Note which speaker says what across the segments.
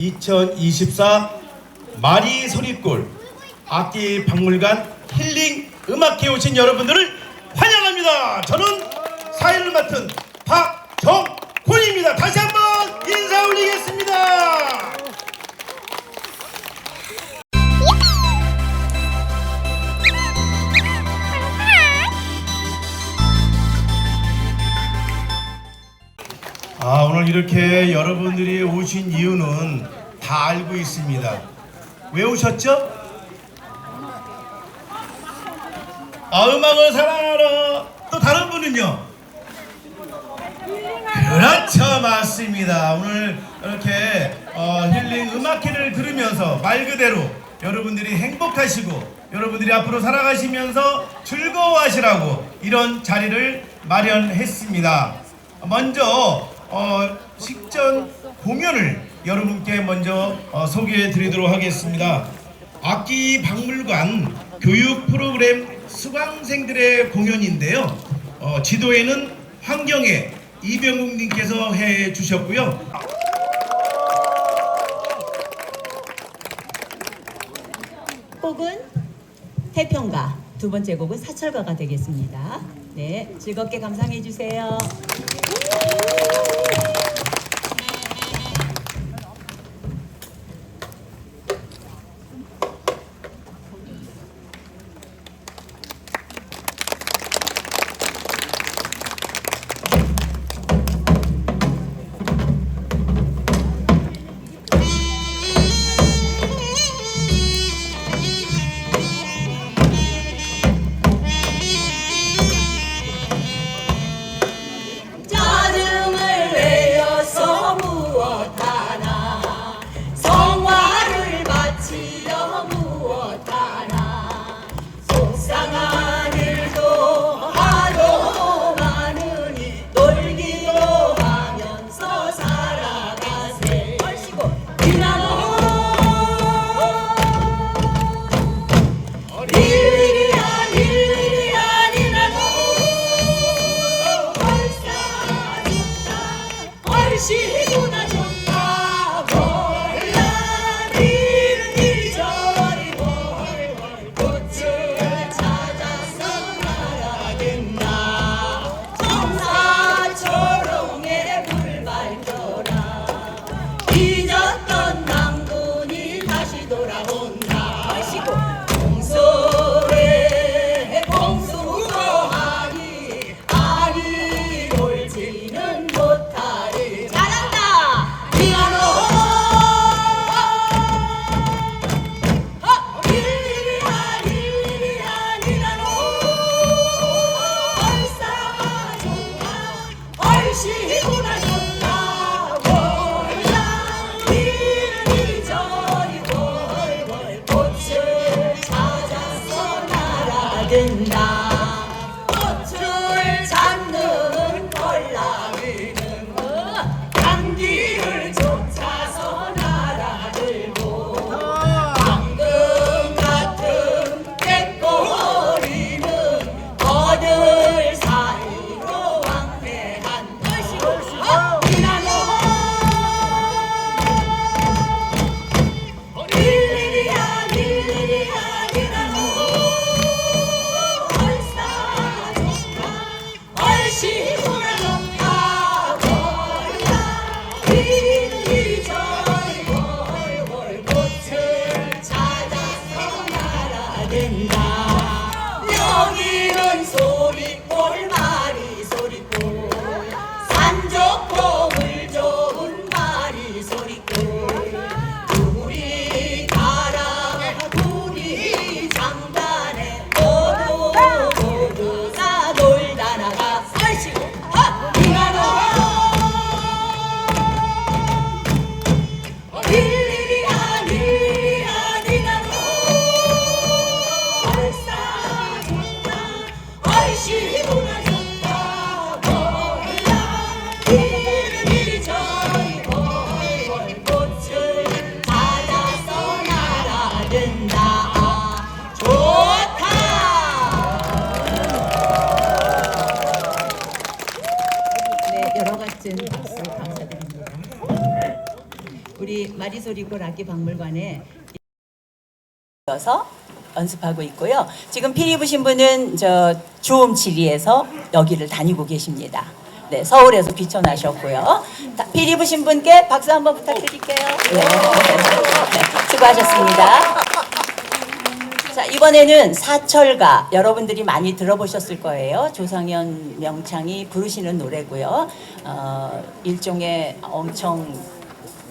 Speaker 1: 2024 마리 소리골 악기 박물관 힐링 음악회 오신 여러분들을 환영합니다. 저는 사회를 맡은 박정훈입니다. 다시 한번 인사 올리겠습니다. 아 오늘 이렇게 여러분들이 오신 이유는 다 알고 있습니다. 왜 오셨죠? 아 음악을 사랑하러 또 다른 분은요? 그렇죠 맞습니다. 오늘 이렇게 어, 힐링 음악회를 들으면서 말 그대로 여러분들이 행복하시고 여러분들이 앞으로 살아가시면서 즐거워하시라고 이런 자리를 마련했습니다. 먼저 어, 식전 공연을 여러분께 먼저 어, 소개해 드리도록 하겠습니다. 악기 박물관 교육 프로그램 수강생들의 공연인데요. 어, 지도에는 환경에 이병국 님께서 해 주셨고요.
Speaker 2: 곡은 태평가, 두 번째 곡은 사철가가 되겠습니다. 네, 즐겁게 감상해 주세요. 된다. 여기는 소 마리소리고 락기 박물관에 서 연습하고 있고요. 지금 필 입으신 분은 저 주음치리에서 여기를 다니고 계십니다. 네, 서울에서 비천하셨고요. 다- 필 입으신 분께 박수 한번 부탁드릴게요. 네, 네, 수고하셨습니다. 자 이번에는 사철가 여러분들이 많이 들어보셨을 거예요. 조상현 명창이 부르시는 노래고요. 어, 일종의 엄청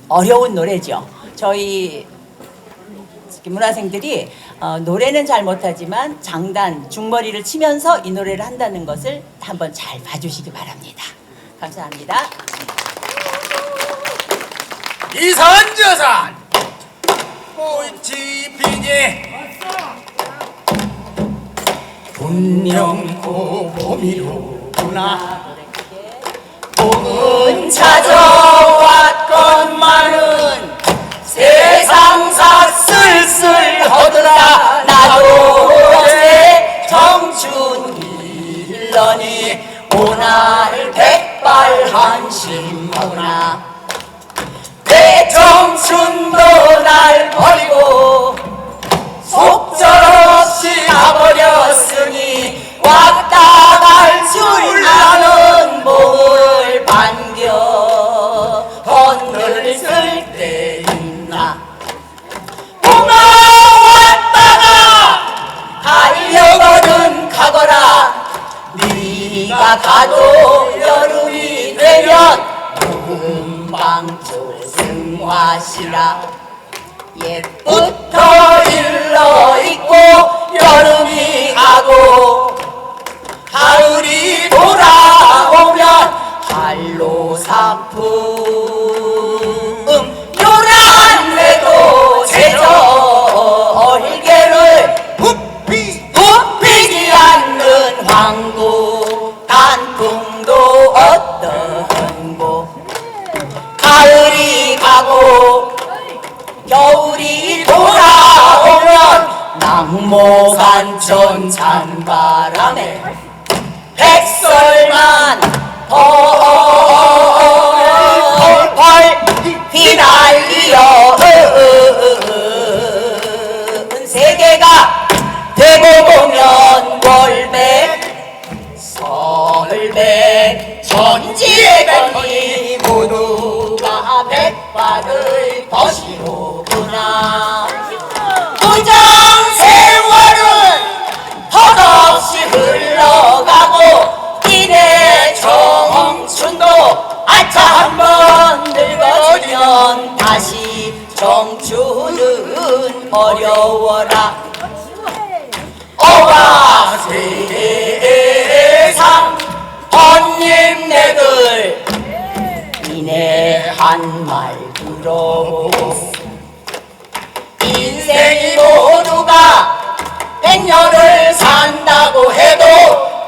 Speaker 2: 어려운 노래죠. 저희 문화생들이 어, 노래는 잘 못하지만 장단, 중머리를 치면서 이 노래를 한다는 것을 한번 잘 봐주시기 바랍니다. 감사합니다.
Speaker 3: 이산저산 꽃이 분명 고봄이로구나 봄은 찾아왔 slave. 가도 여름이 되면 금방 조 승화시라. 옛부터 일러 있고 여름이 가고 모간천 찬바람에 어와 세상 헌님네들 이내 한 말 들어보고 인생이 모두가 백년을 산다고 해도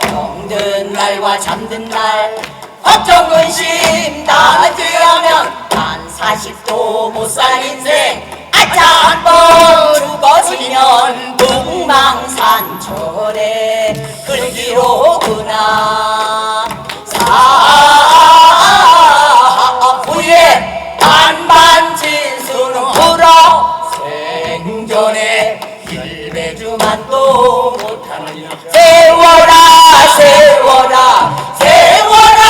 Speaker 3: 병든 날과 잠든 날 걱정 근심 다지하면 단 40도 못산 인생. 아차 한번 죽어지면 북망산철에 끌기로구나. 사후에 반반진수는 불어 생전에 일배주만도 못하는 세워라 세워라 세워라.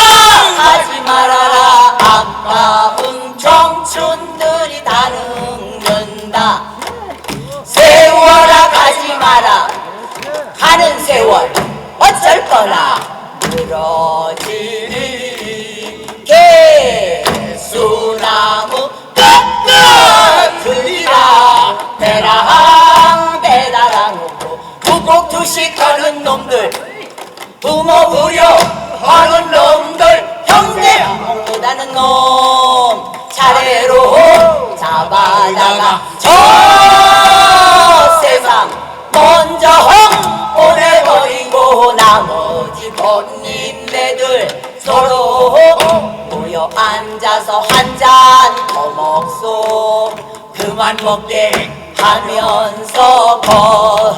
Speaker 3: 하지 말아라. 아까운 청춘 구곡투식하는 놈들. 부모 부려 하는 놈들. 형제 못하는 놈. 차례로 잡아다가 저 세상 먼저 보내버리고 나머지 본인네들 서로 모여 앉아서 한 잔 더 먹소. 그만 먹게 하면서 거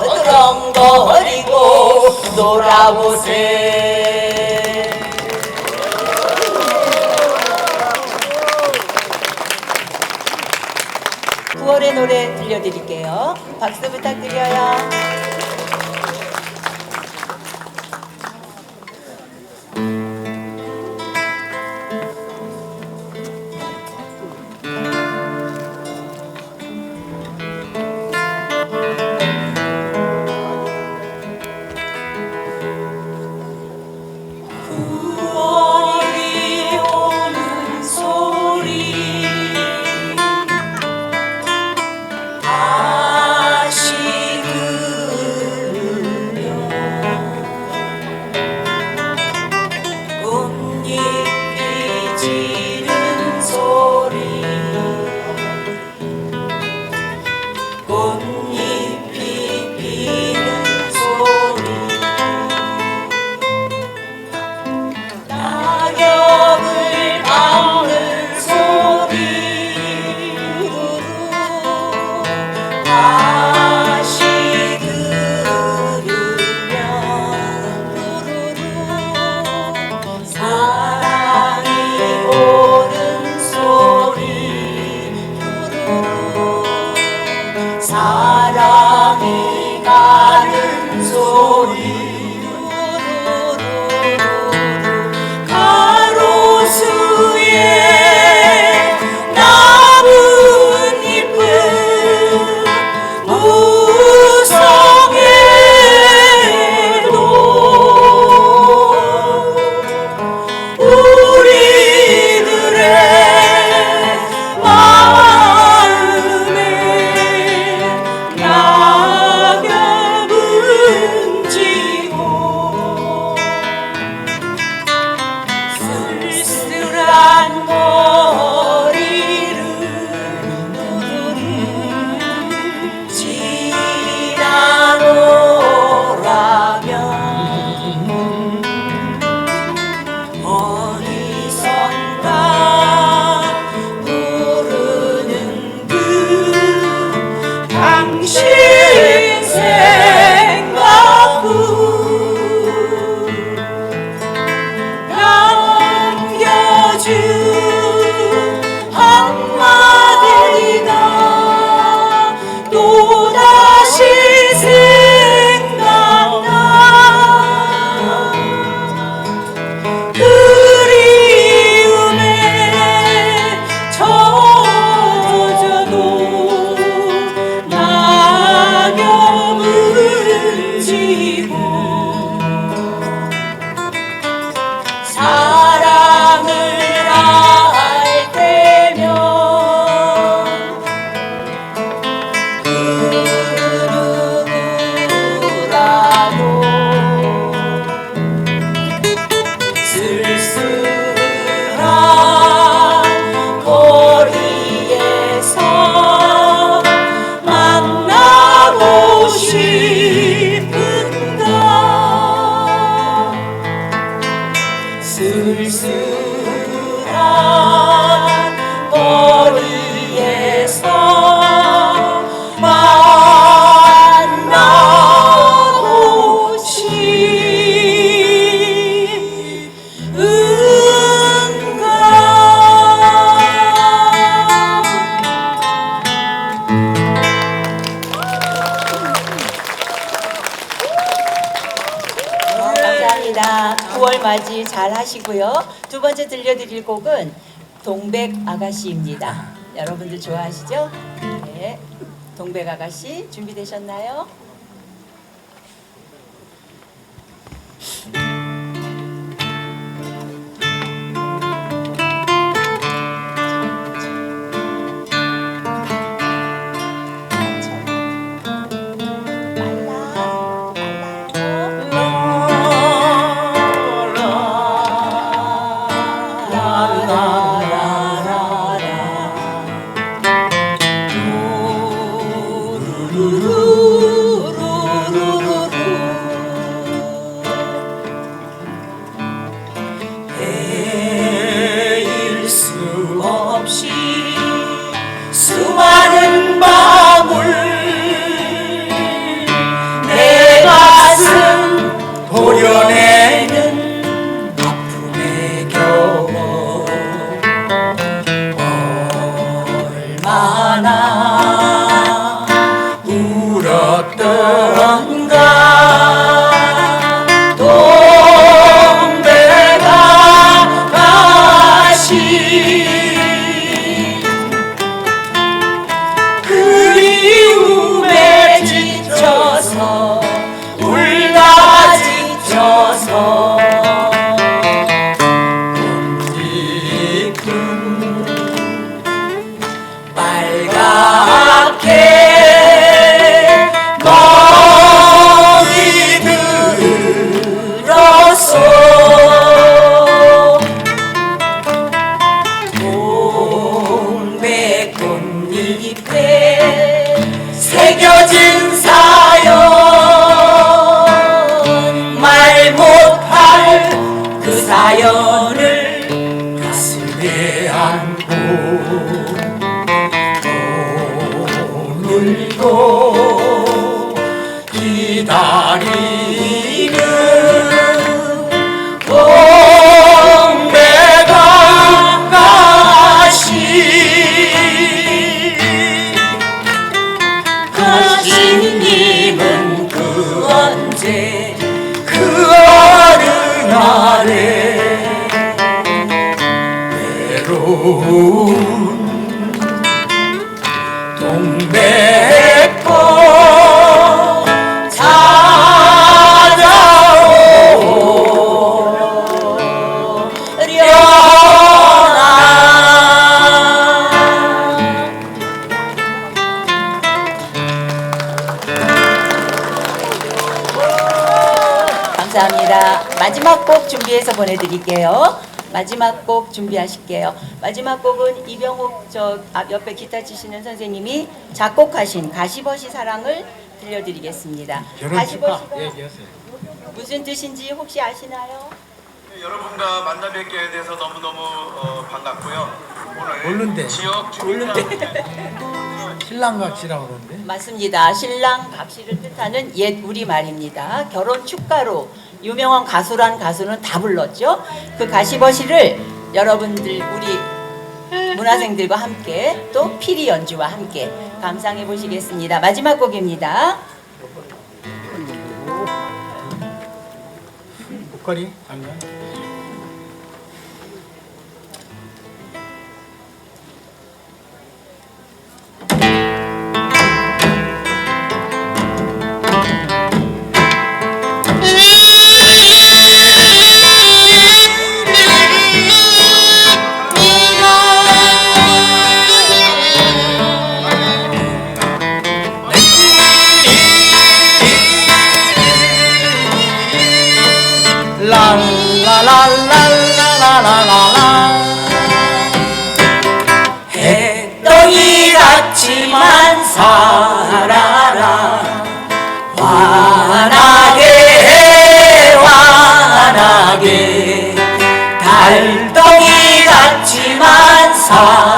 Speaker 3: 돌아보세 9월의 노래 들려드릴게요. 박수 부탁드려요. 번째 들려드릴 곡은 동백 아가씨입니다. 아. 여러분들 좋아하시죠? 네. 동백 아가씨 준비되셨나요?
Speaker 2: 감사합니다. 마지막 곡 준비해서 보내드릴게요. 마지막 곡 준비하실게요. 마지막 곡은 이병옥 저앞 옆에 기타 치시는 선생님이 작곡하신 가시버시 사랑을 들려드리겠습니다. 가시버시가 무슨 뜻인지 혹시 아시나요?
Speaker 4: 네, 여러분과 만나 뵙게 돼서 너무너무 어, 반갑고요. 오늘
Speaker 5: 모르는데.
Speaker 4: 지역 주민과
Speaker 5: 신랑각시라고 그러는데
Speaker 2: 맞습니다. 신랑 갑시를 뜻하는 옛 우리 말입니다. 결혼 축가로 유명한 가수란 가수는 다 불렀죠. 그 가시버시를 여러분들 우리 문화생들과 함께 또 피리 연주와 함께 감상해 보시겠습니다. 마지막 곡입니다.
Speaker 5: 목걸이 아니야? 랄라랄랄랄랄랄라.
Speaker 3: 해덩이 같지만 살아라. 환하게 환하게. 달덩이 같지만 살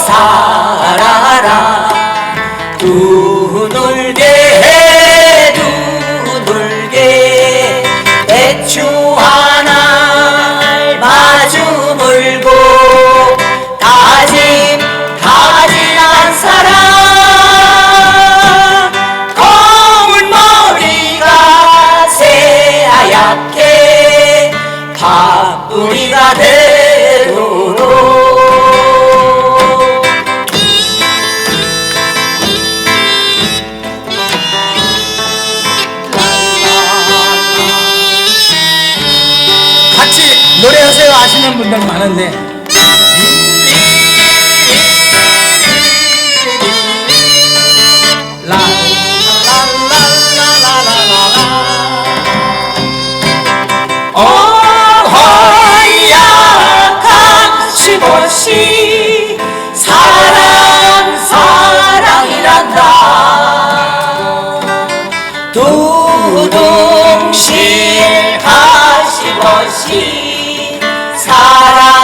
Speaker 3: 살아라 가시보시 사랑 사랑이란다. 두둥실 가시보시 사랑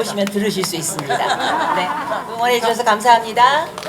Speaker 3: 앵콜은 수업 시간에 오시면 들으실 수 있습니다. 네, 응원해 주셔서 감사합니다.